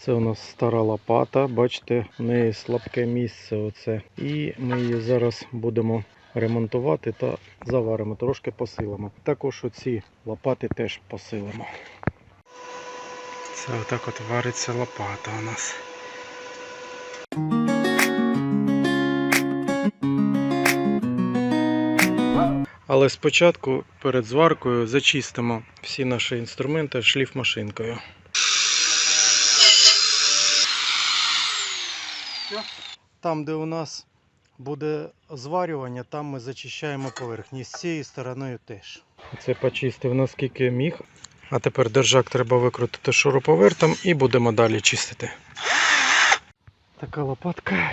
Це у нас стара лопата, бачите, в неї слабке місце. Оце. І ми її зараз будемо ремонтувати та заваримо, трошки посилимо. Також оці лопати теж посилимо. Це отак от вариться лопата у нас. Але спочатку перед зваркою зачистимо всі наші інструменти шліфмашинкою. Там, де у нас буде зварювання, там ми зачищаємо поверхні. З цією стороною теж. Це почистив наскільки міг. А тепер держак треба викрутити шуруповертом і будемо далі чистити. Така лопатка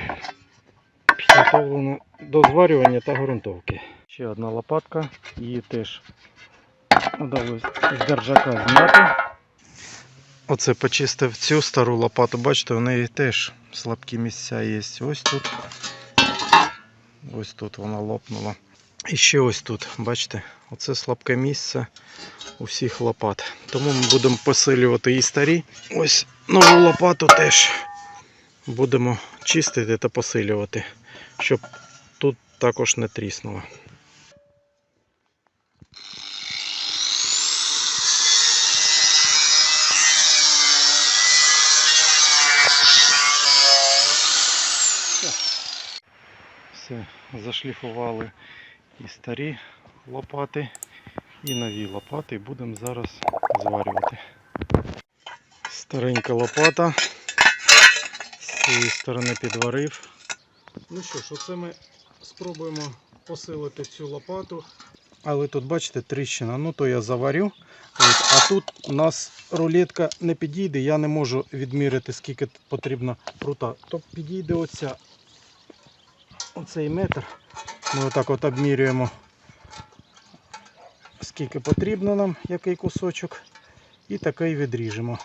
підготовлена до зварювання та ґрунтовки. Ще одна лопатка, її теж вдалося з держака зняти. Оце почистив цю стару лопату, бачите, у неї теж слабкі місця є. Ось тут. Ось тут вона лопнула. І ще ось тут, бачите, оце слабке місце у всіх лопат. Тому ми будемо посилювати і старі. Ось нову лопату теж будемо чистити та посилювати, щоб тут також не тріснуло. Все, зашліфували і старі лопати, і нові лопати. І будемо зараз зварювати. Старенька лопата. З цієї сторони підварив. Ну що ж, оце ми спробуємо посилити цю лопату. Але тут, бачите, тріщина. Ну то я заварю. А тут у нас рулетка не підійде, я не можу відміряти, скільки потрібно прута. То підійде оця оцей метр. Ми отак от обмірюємо, скільки потрібно нам, який кусочок. І такий відріжемо.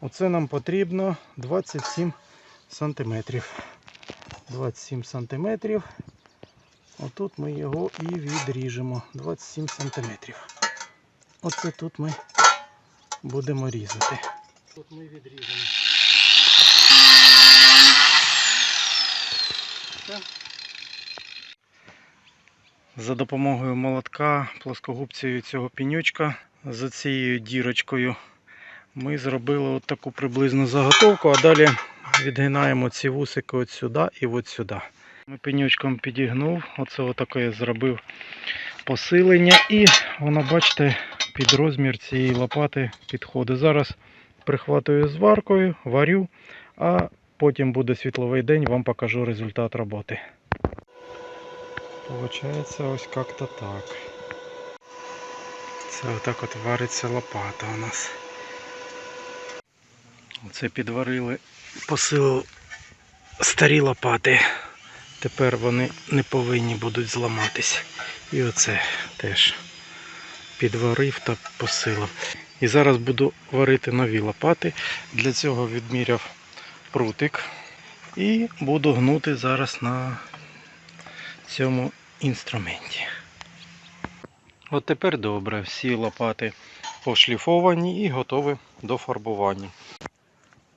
Оце нам потрібно 27 сантиметрів. 27 сантиметрів. Отут ми його і відріжемо. 27 сантиметрів. Оце тут ми будемо різати. Тут ми відріжемо. За допомогою молотка, плоскогубцею цього пінючка з цією дірочкою ми зробили от таку приблизну заготовку, а далі відгинаємо ці вусики от сюди і от сюди. Ми пенючком підігнув, оце отаке зробив посилення і воно, бачите, під розмір цієї лопати підходить. Зараз прихватую зваркою, варю, а потім буде світловий день, вам покажу результат роботи. Получається ось як-то так. Це отак от вариться лопата у нас. Оце підварили, посилили старі лопати. Тепер вони не повинні будуть зламатись. І оце теж підварив та посилив. І зараз буду варити нові лопати. Для цього відміряв прутик. І буду гнути зараз на цьому інструменті. От тепер добре, всі лопати пошліфовані і готові до фарбування.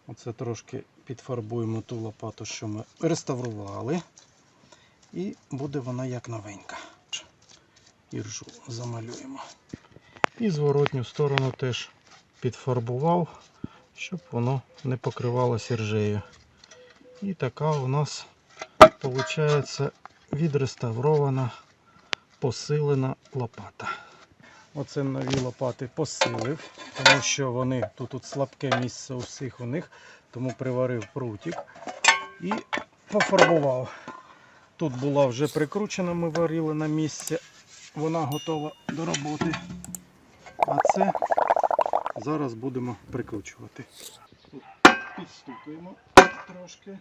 Оце трошки підфарбуємо ту лопату, що ми реставрували. І буде вона як новенька. Іржу замалюємо. І зворотню сторону теж підфарбував, щоб воно не покривалося ржею. І така у нас виходить відреставрована, посилена лопата. Оце нові лопати посилив, тому що вони тут, тут слабке місце у всіх у них, тому приварив прутик і пофарбував. Тут була вже прикручена, ми варили на місці, вона готова до роботи. А це зараз будемо прикручувати. Підстукуємо трошки.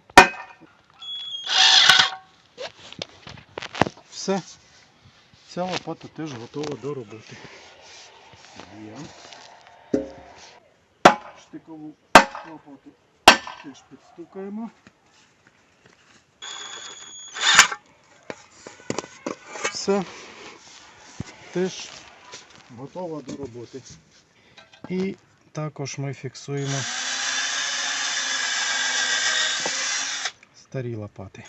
Все. Ця лопата теж готова до роботи. Є. Штикову лопату теж підстукаємо. Все теж готова до роботи. І також ми фіксуємо старі лопати.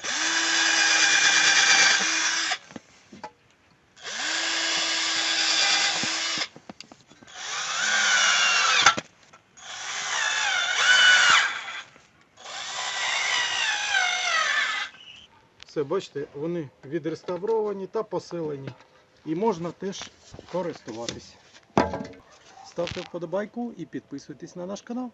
Все, бачите, вони відреставровані та посилені. І можна теж користуватись. Ставте вподобайку і підписуйтесь на наш канал.